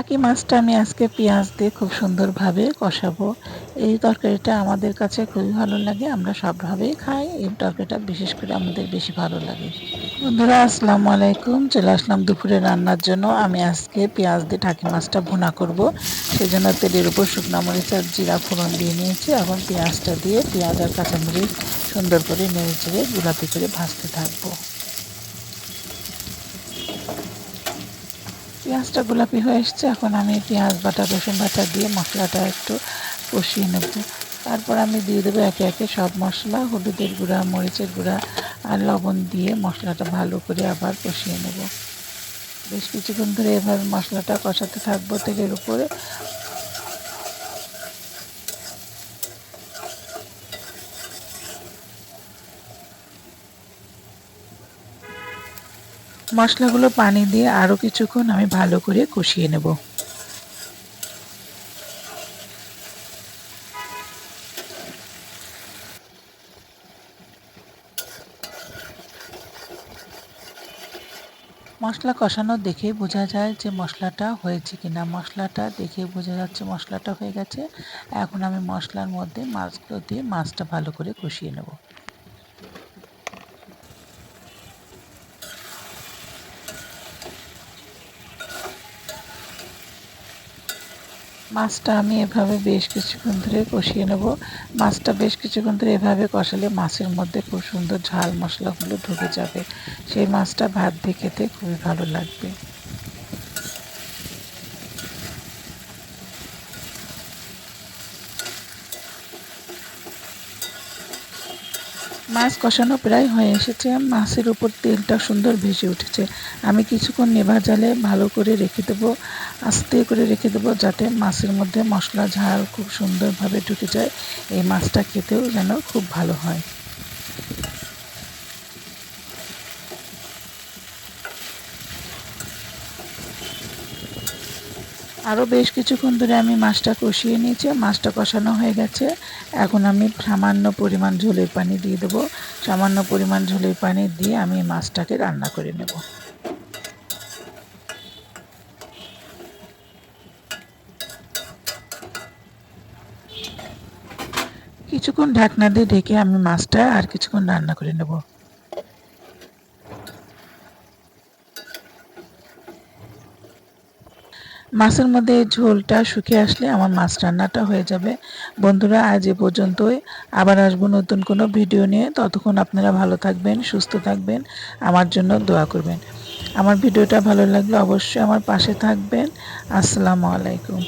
একই মাছটা আমি আজকে পেঁয়াজ দিয়ে খুব সুন্দরভাবে কষাবো। এই তরকারিটা আমাদের কাছে খুবই ভালো লাগে, আমরা সবভাবেই খাই। এই তরকারিটা বিশেষ করে আমাদের বেশি ভালো লাগে। বন্ধুরা, আসসালামু আলাইকুম। চলে আসলাম দুপুরে রান্নার জন্য। আমি আজকে পেঁয়াজ দিয়ে ঠাকি মাছটা ভুনা করব। সেজন্য তেলের উপর শুকনো মরিচ আর জিরা ফোড়ন দিয়ে নিয়েছি। এখন পেঁয়াজটা দিয়ে পেঁয়াজ আর কাঁচামরিচ সুন্দর করে নেড়ে চেড়ে গোলাপি করে ভাজতে থাকব। পেঁয়াজটা গোলাপি হয়ে এসছে। এখন আমি পেঁয়াজ, বাটা, রসুন বাটা দিয়ে মশলাটা একটু কষিয়ে নেব। তারপর আমি দিয়ে দেবো একে একে সব মশলা, হলুদের গুঁড়া, মরিচের গুঁড়া আর লবণ দিয়ে মশলাটা ভালো করে আবার কষিয়ে নেব। বেশ কিছুক্ষণ ধরে এভাবে মশলাটা কষাতে থাকব তেলের উপরে। মশলাগুলো পানি দিয়ে আরও কিছুক্ষণ আমি ভালো করে কষিয়ে নেব। মশলা কষানো দেখে বোঝা যায় যে মশলাটা হয়েছে কিনা। মশলাটা দেখে বোঝা যাচ্ছে মশলাটা হয়ে গেছে। এখন আমি মশলার মধ্যে মাছগুলো দিয়ে মাছটা ভালো করে কষিয়ে নেব। মাছটা আমি এভাবে বেশ কিছুক্ষণ ধরে কষিয়ে নেব। মাছটা বেশ কিছুক্ষণ ধরে এভাবে কষালে মাছের মধ্যে খুব সুন্দর ঝাল মশলাগুলো ঢুকে যাবে। সেই মাছটা ভাত দিয়ে খেতে খুবই ভালো লাগবে। মাছ কষানো প্রায় হয়ে এসেছে। মাছের উপর তেলটা সুন্দর ভেসে উঠেছে। আমি কিছুক্ষণ নেভা জালে ভালো করে রেখে দেবো, আস্তে করে রেখে দেবো যাতে মাছের মধ্যে মশলা ঝাল খুব সুন্দরভাবে ঢুকে যায়। এই মাছটা খেতেও যেন খুব ভালো হয়। আরও বেশ কিছুক্ষণ ধরে আমি মাছটা কষিয়ে নিয়েছি মাছটা কষানো হয়ে গেছে। এখন আমি সামান্য পরিমাণ ঝোলের পানি দিয়ে দেবো। সামান্য পরিমাণ ঝোলের পানি দিয়ে আমি মাছটাকে রান্না করে নেব। কিছুক্ষণ ঢাকনা দিয়ে ঢেকে আমি মাছটা আর কিছুক্ষণ রান্না করে নেব। মাছের মধ্যে ঝোলটা শুকিয়ে আসলে আমার মাছ রান্নাটা হয়ে যাবে। বন্ধুরা, আজ এ পর্যন্তই। আবার আসব নতুন কোনো ভিডিও নিয়ে। ততক্ষণ আপনারা ভালো থাকবেন, সুস্থ থাকবেন, আমার জন্য দোয়া করবেন। আমার ভিডিওটা ভালো লাগলে অবশ্যই আমার পাশে থাকবেন। আসসালামু আলাইকুম।